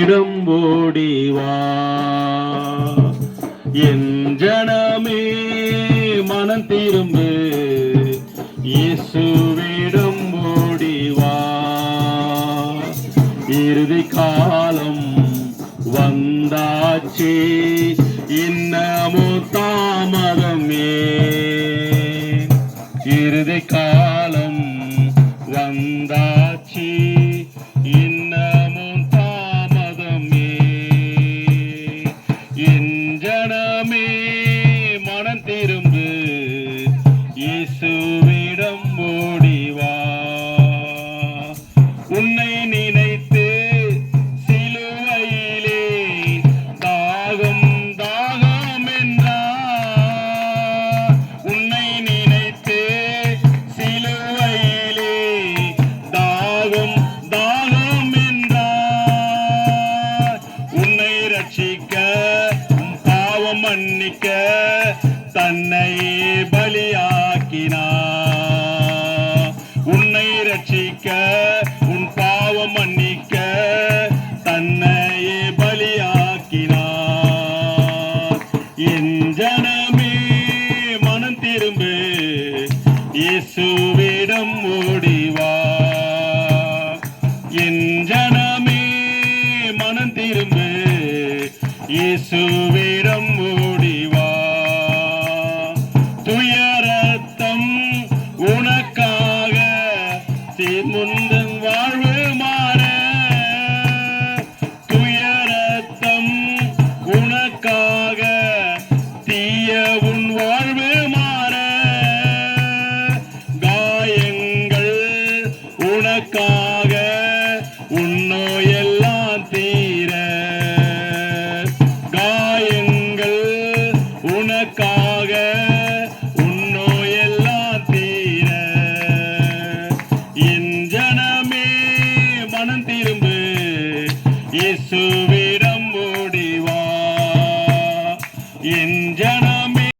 இயேசுவிடம் ஓடிவா என் ஜனமே மனம் திரும்பு. இயேசுவிடம் ஓடிவா இறுதி காலம் வந்தாச்சே. இன்னமோ தாமதமே. இறுதி காலம் வந்தா ரட்சிக்க பாவம் மன்னிக்க தன்னை பலியாக்கினா உன்னை ரட்சிக்க உன் பாவம் மன்னிக்க தன்னை பலியாக்கினார். என் ஜனமே மனம் திரும்பு இயேசுவிடம் ஓடிவா என் ஜனமே மனம் திரும்பு இயேசுவிடம் ஓடிவா. துயரத்தம் உனக்காக முந்தன் வாழ்வு மாற. துயரத்தம் உனக்காக தீய உன் வாழ்வு என்